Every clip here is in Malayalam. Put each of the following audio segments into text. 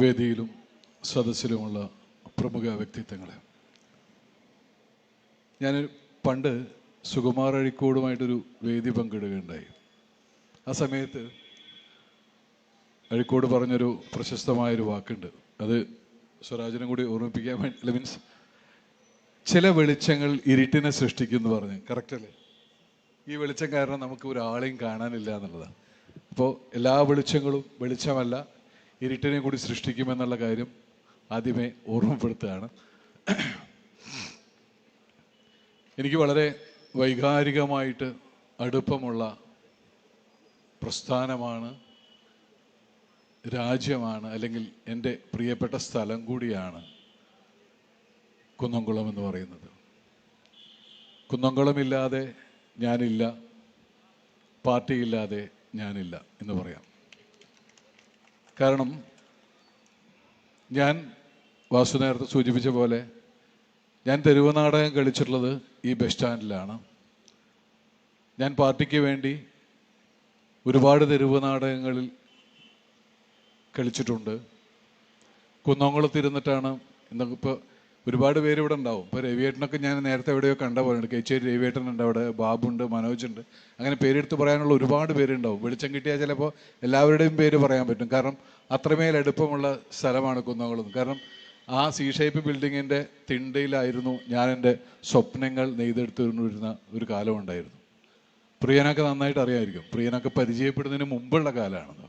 വേദിയിലും സദസ്സിലുമുള്ള പ്രമുഖ വ്യക്തിത്വങ്ങളെ. ഞാൻ പണ്ട് സുകുമാർ അഴിക്കോടുമായിട്ടൊരു വേദി പങ്കിടുകയുണ്ടായി. ആ സമയത്ത് അഴിക്കോട് പറഞ്ഞൊരു പ്രശസ്തമായൊരു വാക്കുണ്ട്. അത് സ്വരാജിനും കൂടി ഓർമ്മിപ്പിക്കാൻ വേണ്ടി മീൻസ് ചില വെളിച്ചങ്ങൾ ഇരുട്ടിനെ സൃഷ്ടിക്കും എന്ന് പറഞ്ഞ്. കറക്റ്റ് അല്ലേ? ഈ വെളിച്ചം കാരണം നമുക്ക് ഒരാളെയും കാണാനില്ല എന്നുള്ളതാണ്. അപ്പോൾ എല്ലാ വെളിച്ചങ്ങളും വെളിച്ചമല്ല. ഇരുട്ടിനെ കൂടി സൃഷ്ടിക്കുമെന്നുള്ള കാര്യം ആദ്യമേ ഓർമ്മപ്പെടുത്തുകയാണ്. എനിക്ക് വളരെ വൈകാരികമായിട്ട് അടുപ്പമുള്ള പ്രസ്ഥാനമാണ് രാജ്യമാണ് അല്ലെങ്കിൽ എന്റെ പ്രിയപ്പെട്ട സ്ഥലം കൂടിയാണ് കുന്നംകുളം എന്ന് പറയുന്നത്. കുന്നംകുളമില്ലാതെ ഞാനില്ല പാർട്ടിയില്ലാതെ ഞാനില്ല എന്ന് പറയാം. കാരണം ഞാൻ വാസു നേരത്തെ സൂചിപ്പിച്ച പോലെ ഞാൻ തെരുവ് നാടകം കളിച്ചിട്ടുള്ളത് ഈ ബസ് സ്റ്റാൻഡിലാണ് ഞാൻ പാർട്ടിക്ക് വേണ്ടി ഒരുപാട് തെരുവ് നാടകങ്ങളിൽ കളിച്ചിട്ടുണ്ട്. കുന്നംകുളത്തിരുന്നിട്ടാണ് ഇന്നിപ്പോൾ ഒരുപാട് പേര് ഇവിടെ ഉണ്ടാവും. ഇപ്പോൾ രവിയേട്ടനൊക്കെ ഞാൻ നേരത്തെ എവിടെയോ കണ്ട പോലെ കേച്ചേരി രവിയേട്ടൻ ഉണ്ട് അവിടെ ബാബുണ്ട് മനോജ് ഉണ്ട്. അങ്ങനെ പേരെടുത്ത് പറയാനുള്ള ഒരുപാട് പേരുണ്ടാവും വെളിച്ചം കിട്ടിയാൽ ചിലപ്പോൾ എല്ലാവരുടെയും പേര് പറയാൻ പറ്റും. കാരണം അത്രമേൽ എടുപ്പമുള്ള സ്ഥലമാണ് കുന്നംകുളം. കാരണം ആ സി ഷേപ്പ് ബിൽഡിങ്ങിന്റെ തിണ്ടയിലായിരുന്നു ഞാൻ എന്റെ സ്വപ്നങ്ങൾ നെയ്തെടുത്തിരുന്ന ഒരു കാലം ഉണ്ടായിരുന്നു. പ്രിയനൊക്കെ നന്നായിട്ട് അറിയാമായിരിക്കും. പ്രിയനൊക്കെ പരിചയപ്പെടുന്നതിന് മുമ്പുള്ള കാലമാണെന്ന്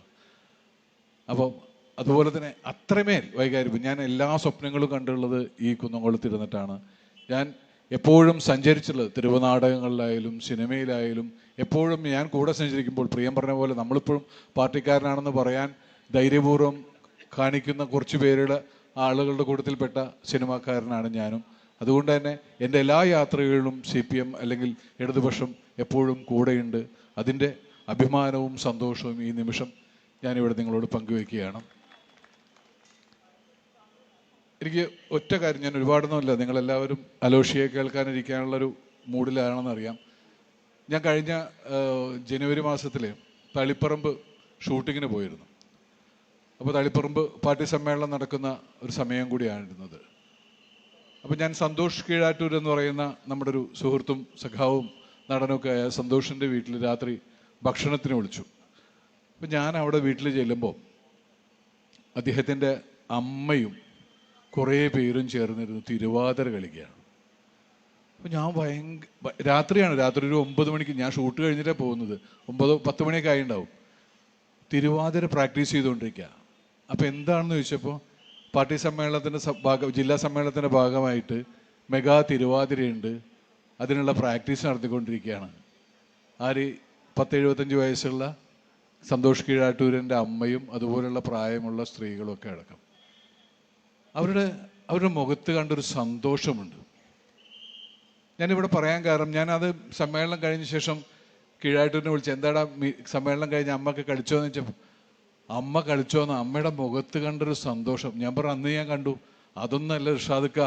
അപ്പോൾ അതുപോലെ തന്നെ അത്രമേൽ വൈകാരിപ്പ് ഞാൻ എല്ലാ സ്വപ്നങ്ങളും കണ്ടുള്ളത് ഈ കുന്നംകുളത്തിരുന്നിട്ടാണ്. ഞാൻ എപ്പോഴും സഞ്ചരിച്ചുള്ളത് തിരുവനാടകങ്ങളിലായാലും സിനിമയിലായാലും എപ്പോഴും ഞാൻ കൂടെ സഞ്ചരിക്കുമ്പോൾ പ്രിയം പറഞ്ഞ പോലെ നമ്മളിപ്പോഴും പാർട്ടിക്കാരനാണെന്ന് പറയാൻ ധൈര്യപൂർവം കാണിക്കുന്ന കുറച്ച് പേരുടെ ആളുകളുടെ കൂട്ടത്തിൽപ്പെട്ട സിനിമാക്കാരനാണ് ഞാനും. അതുകൊണ്ട് തന്നെ എന്റെ എല്ലാ യാത്രകളിലും സി പി എം അല്ലെങ്കിൽ ഇടതുപക്ഷം എപ്പോഴും കൂടെയുണ്ട്. അതിന്റെ അഭിമാനവും സന്തോഷവും ഈ നിമിഷം ഞാനിവിടെ നിങ്ങളോട് പങ്കുവെക്കുകയാണ് എനിക്ക് ഒറ്റ കാര്യം ഞാൻ ഒരുപാടൊന്നുമില്ല നിങ്ങളെല്ലാവരും അലോഷിയെ കേൾക്കാനിരിക്കാനുള്ളൊരു മൂഡിലാണെന്നറിയാം. ഞാൻ കഴിഞ്ഞ ജനുവരി മാസത്തിൽ തളിപ്പറമ്പ് ഷൂട്ടിങ്ങിന് പോയിരുന്നു. അപ്പോൾ തളിപ്പറമ്പ് പാർട്ടി സമ്മേളനം നടക്കുന്ന ഒരു സമയം കൂടിയായിരുന്നത് അപ്പോൾ ഞാൻ സന്തോഷ് കീഴാറ്റൂർ എന്ന് പറയുന്ന നമ്മുടെ ഒരു സുഹൃത്തും സഖാവും നടനൊക്കെ ആയ സന്തോഷിന്റെ വീട്ടിൽ രാത്രി ഭക്ഷണത്തിന് വിളിച്ചു. അപ്പം ഞാൻ അവിടെ വീട്ടിൽ ചെല്ലുമ്പോൾ അദ്ദേഹത്തിന്റെ അമ്മയും കുറേ പേരും ചേർന്നിരുന്നു. തിരുവാതിര കളിക്കുകയാണ് അപ്പോൾ ഞാൻ ഭയങ്കര രാത്രിയാണ്. രാത്രി ഒരു ഒമ്പത് മണിക്ക് ഞാൻ ഷൂട്ട് കഴിഞ്ഞിട്ടാണ് പോകുന്നത്. ഒമ്പത് പത്ത് മണിയൊക്കെ ആയിണ്ടാവും. തിരുവാതിര പ്രാക്ടീസ് ചെയ്തുകൊണ്ടിരിക്കുക അപ്പോൾ എന്താണെന്ന് ചോദിച്ചപ്പോൾ പാർട്ടി സമ്മേളനത്തിന്റെ ഭാഗം ജില്ലാ സമ്മേളനത്തിന്റെ ഭാഗമായിട്ട് മെഗാ തിരുവാതിരയുണ്ട്. അതിനുള്ള പ്രാക്ടീസ് നടത്തിക്കൊണ്ടിരിക്കുകയാണ് ആര് പത്ത് എഴുപത്തഞ്ച് വയസ്സുള്ള സന്തോഷ് കീഴാട്ടൂരന്റെ അമ്മയും അതുപോലുള്ള പ്രായമുള്ള സ്ത്രീകളും ഒക്കെ അടക്കം. അവരുടെ അവരുടെ മുഖത്ത് കണ്ടൊരു സന്തോഷമുണ്ട്. ഞാനിവിടെ പറയാൻ കാരണം ഞാനത് സമ്മേളനം കഴിഞ്ഞ ശേഷം കീഴായിട്ടിനെ വിളിച്ച് എന്താടാ സമ്മേളനം കഴിഞ്ഞ് അമ്മയ്ക്ക് കളിച്ചോന്ന് വെച്ചപ്പോൾ അമ്മ കളിച്ചോന്ന് അമ്മയുടെ മുഖത്ത് കണ്ടൊരു സന്തോഷം. ഞാൻ പറഞ്ഞു അന്ന് ഞാൻ കണ്ടു. അതൊന്നല്ല ഋഷാദുക്ക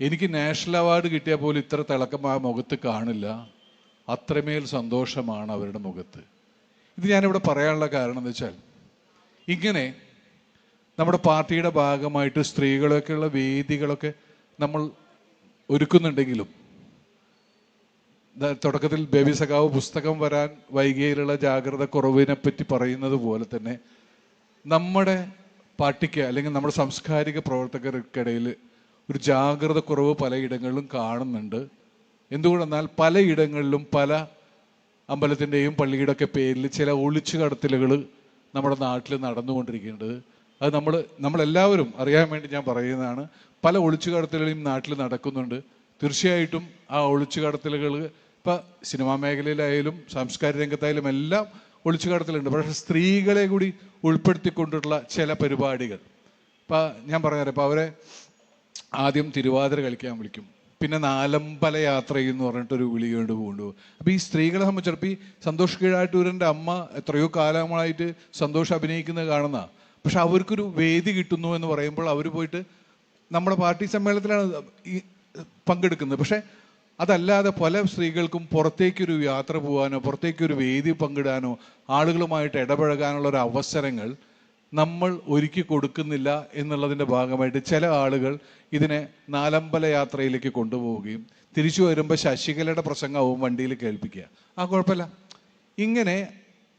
എനിക്ക് നാഷണൽ അവാർഡ് കിട്ടിയാൽ പോലും ഇത്ര തിളക്കം ആ മുഖത്ത് കാണില്ല. അത്രമേൽ സന്തോഷമാണ് അവരുടെ മുഖത്ത്. ഇത് ഞാനിവിടെ പറയാനുള്ള കാരണം എന്ന് വെച്ചാൽ ഇങ്ങനെ നമ്മുടെ പാർട്ടിയുടെ ഭാഗമായിട്ട് സ്ത്രീകളൊക്കെയുള്ള വേദികളൊക്കെ നമ്മൾ ഒരുക്കുന്നുണ്ടെങ്കിലും തുടക്കത്തിൽ ബേബി സഖാവ് പുസ്തകം വരാൻ വൈകിയിലുള്ള ജാഗ്രത കുറവിനെ പറ്റി പറയുന്നത് പോലെ തന്നെ നമ്മുടെ പാർട്ടിക്ക് അല്ലെങ്കിൽ നമ്മുടെ സാംസ്കാരിക പ്രവർത്തകർക്കിടയിൽ ഒരു ജാഗ്രത കുറവ് പലയിടങ്ങളിലും കാണുന്നുണ്ട്. എന്തുകൊണ്ടെന്നാൽ പലയിടങ്ങളിലും പല അമ്പലത്തിന്റെയും പള്ളിയുടെ ഒക്കെ പേരിൽ ചില ഒളിച്ചു കടത്തലുകൾ നമ്മുടെ നാട്ടിൽ നടന്നുകൊണ്ടിരിക്കേണ്ടത് അത് നമ്മൾ നമ്മളെല്ലാവരും അറിയാൻ വേണ്ടി ഞാൻ പറയുന്നതാണ്. പല ഒളിച്ചു കടത്തലുകളും നാട്ടിൽ നടക്കുന്നുണ്ട്. തീർച്ചയായിട്ടും ആ ഒളിച്ചു കടത്തലുകൾ ഇപ്പം സിനിമാ മേഖലയിലായാലും സാംസ്കാരിക രംഗത്തായാലും എല്ലാം ഒളിച്ചു കടത്തലുണ്ട് പക്ഷേ സ്ത്രീകളെ കൂടി ഉൾപ്പെടുത്തിക്കൊണ്ടുള്ള ചില പരിപാടികൾ. ഇപ്പം ഞാൻ പറഞ്ഞുതരാം ഇപ്പം അവരെ ആദ്യം തിരുവാതിര കളിക്കാൻ വിളിക്കും. പിന്നെ നാലമ്പല യാത്ര എന്ന് പറഞ്ഞിട്ടൊരു വിളി കൊണ്ട് കൊണ്ടുപോകും അപ്പോൾ ഈ സ്ത്രീകളെ സംബന്ധിച്ചിടത്തോളം ഈ സന്തോഷ് കീഴാട്ടൂരന്റെ അമ്മ എത്രയോ കാലങ്ങളായിട്ട് സന്തോഷം അഭിനയിക്കുന്നത് കാണുന്ന പക്ഷെ അവർക്കൊരു വേദി കിട്ടുന്നു എന്ന് പറയുമ്പോൾ അവർ പോയിട്ട് നമ്മുടെ പാർട്ടി സമ്മേളനത്തിലാണ് ഈ പങ്കെടുക്കുന്നത്. പക്ഷേ അതല്ലാതെ പല സ്ത്രീകൾക്കും പുറത്തേക്കൊരു യാത്ര പോകാനോ പുറത്തേക്കൊരു വേദി പങ്കിടാനോ ആളുകളുമായിട്ട് ഇടപഴകാനുള്ള ഒരു അവസരങ്ങൾ നമ്മൾ ഒരുക്കി കൊടുക്കുന്നില്ല എന്നുള്ളതിന്റെ ഭാഗമായിട്ട് ചില ആളുകൾ ഇതിനെ നാലമ്പല യാത്രയിലേക്ക് കൊണ്ടുപോവുകയും തിരിച്ചു വരുമ്പോൾ ശശികലയുടെ പ്രസംഗവും വണ്ടിയിൽ കേൾപ്പിക്കുക. ആ കുഴപ്പമില്ല. ഇങ്ങനെ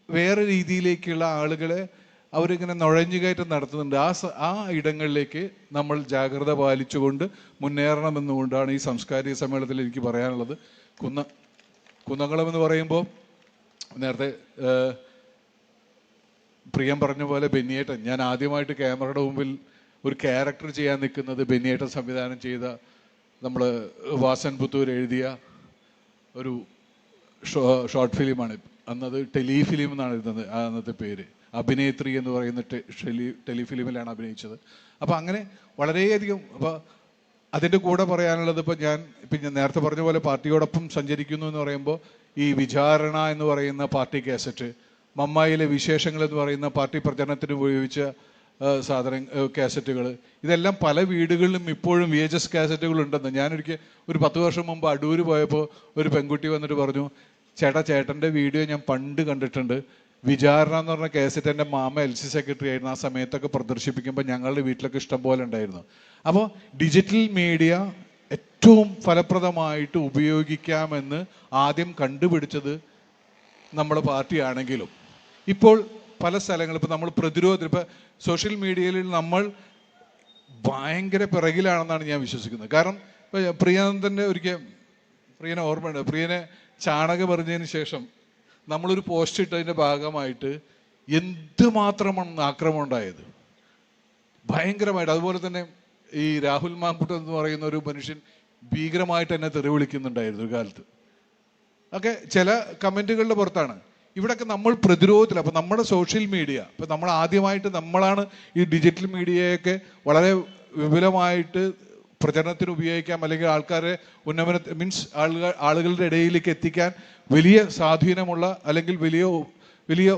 വേറെ രീതിയിലേക്കുള്ള ആളുകളെ അവരിങ്ങനെ നുഴഞ്ഞുകയറ്റം നടത്തുന്നുണ്ട്. ആ ആ ഇടങ്ങളിലേക്ക് നമ്മൾ ജാഗ്രത പാലിച്ചുകൊണ്ട് മുന്നേറണമെന്നുകൊണ്ടാണ് ഈ സാംസ്കാരിക സമ്മേളനത്തിൽ എനിക്ക് പറയാനുള്ളത്. കുന്ന കുന്നംകുളം എന്ന് പറയുമ്പോൾ നേരത്തെ പ്രിയം പറഞ്ഞ പോലെ ബെന്നിയേട്ടൻ. ഞാൻ ആദ്യമായിട്ട് ക്യാമറയുടെ മുമ്പിൽ ഒരു ക്യാരക്ടർ ചെയ്യാൻ നിൽക്കുന്നത് ബെന്നിയേട്ടൻ സംവിധാനം ചെയ്ത നമ്മൾ വാസൻ പുത്തൂർ എഴുതിയ ഒരു ഷോർട്ട് ഫിലിമാണ്. അന്നത് ടെലിഫിലിം എന്നാണ് ഇരുന്നത് അന്നത്തെ പേര്. അഭിനേത്രി എന്ന് പറയുന്ന ടെലി ടെലിഫിലിമിലാണ് അഭിനയിച്ചത്. അപ്പോൾ അങ്ങനെ വളരെയധികം അപ്പോൾ അതിന്റെ കൂടെ പറയാനുള്ളത് ഇപ്പോൾ ഞാൻ ഇപ്പം ഞാൻ നേരത്തെ പറഞ്ഞ പോലെ പാർട്ടിയോടൊപ്പം സഞ്ചരിക്കുന്നു എന്ന് പറയുമ്പോൾ ഈ വിചാരണ എന്ന് പറയുന്ന പാർട്ടി കാസറ്റ് മമ്മായിലെ വിശേഷങ്ങൾ എന്ന് പറയുന്ന പാർട്ടി പ്രചരണത്തിന് ഉപയോഗിച്ച സാധന കാസറ്റുകൾ ഇതെല്ലാം പല വീടുകളിലും ഇപ്പോഴും വി എച്ച് എസ് കാസറ്റുകൾ ഉണ്ടെന്ന്. ഞാനൊരിക്കൽ ഒരു പത്ത് വർഷം മുമ്പ് അടൂർ പോയപ്പോൾ ഒരു പെൺകുട്ടി വന്നിട്ട് പറഞ്ഞു ചേട്ടാ ചേട്ടന്റെ വീഡിയോ ഞാൻ പണ്ട് കണ്ടിട്ടുണ്ട്. വിചാരണ എന്ന് പറഞ്ഞ കേസറ്റ് എന്റെ മാമ എൽ സി സെക്രട്ടറി ആയിരുന്നു. ആ സമയത്തൊക്കെ പ്രദർശിപ്പിക്കുമ്പോൾ ഞങ്ങളുടെ വീട്ടിലൊക്കെ ഇഷ്ടം പോലെ ഉണ്ടായിരുന്നു. അപ്പോൾ ഡിജിറ്റൽ മീഡിയ ഏറ്റവും ഫലപ്രദമായിട്ട് ഉപയോഗിക്കാമെന്ന് ആദ്യം കണ്ടുപിടിച്ചത് നമ്മുടെ പാർട്ടിയാണെങ്കിലും. ഇപ്പോൾ പല സ്ഥലങ്ങളും ഇപ്പോൾ നമ്മൾ പ്രതിരോധം ഇപ്പോൾ സോഷ്യൽ മീഡിയയിൽ നമ്മൾ ഭയങ്കര പിറകിലാണെന്നാണ് ഞാൻ വിശ്വസിക്കുന്നത്. കാരണം ഇപ്പോൾ പ്രിയാനന്ദന്റെ ഒരിക്കൽ പ്രിയനെ ഓർമ്മയുണ്ട്? പ്രിയനെ ചാണകം എറിഞ്ഞതിന് ശേഷം നമ്മളൊരു പോസ്റ്റ് ഇട്ടതിന്റെ ഭാഗമായിട്ട് എന്തുമാത്രമാണ് ആക്രമണം ഉണ്ടായത്? ഭയങ്കരമായിട്ട്. അതുപോലെ തന്നെ ഈ രാഹുൽ മാങ്കുട്ട് എന്ന് പറയുന്ന ഒരു മനുഷ്യൻ ഭീകരമായിട്ട് എന്നെ തെറി വിളിക്കുന്നുണ്ടായിരുന്നു ഒരു കാലത്ത്. ഒക്കെ ചില കമന്റുകളുടെ പുറത്താണ്. ഇവിടെയൊക്കെ നമ്മൾ പ്രതിരോധത്തിൽ അപ്പോൾ നമ്മുടെ സോഷ്യൽ മീഡിയ ഇപ്പം നമ്മൾ ആദ്യമായിട്ട് നമ്മളാണ് ഈ ഡിജിറ്റൽ മീഡിയയൊക്കെ വളരെ വിപുലമായിട്ട് പ്രചരണത്തിന് ഉപയോഗിക്കാം അല്ലെങ്കിൽ ആൾക്കാരെ ഉന്നമന മീൻസ് ആളുകൾ ആളുകളുടെ ഇടയിലേക്ക് എത്തിക്കാൻ വലിയ സ്വാധീനമുള്ള അല്ലെങ്കിൽ വലിയ വലിയ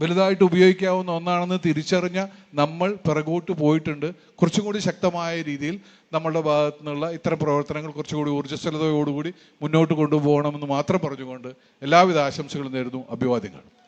വലുതായിട്ട് ഉപയോഗിക്കാവുന്ന ഒന്നാണെന്ന് തിരിച്ചറിഞ്ഞ നമ്മൾ പിറകോട്ട് പോയിട്ടുണ്ട്. കുറച്ചും കൂടി ശക്തമായ രീതിയിൽ നമ്മളുടെ ഭാഗത്തു നിന്നുള്ള ഇത്തരം പ്രവർത്തനങ്ങൾ കുറച്ചുകൂടി ഊർജസ്വലതയോടുകൂടി മുന്നോട്ട് കൊണ്ടുപോകണമെന്ന് മാത്രം പറഞ്ഞുകൊണ്ട് എല്ലാവിധ ആശംസകളും നേരുന്നു. അഭിവാദ്യങ്ങൾ.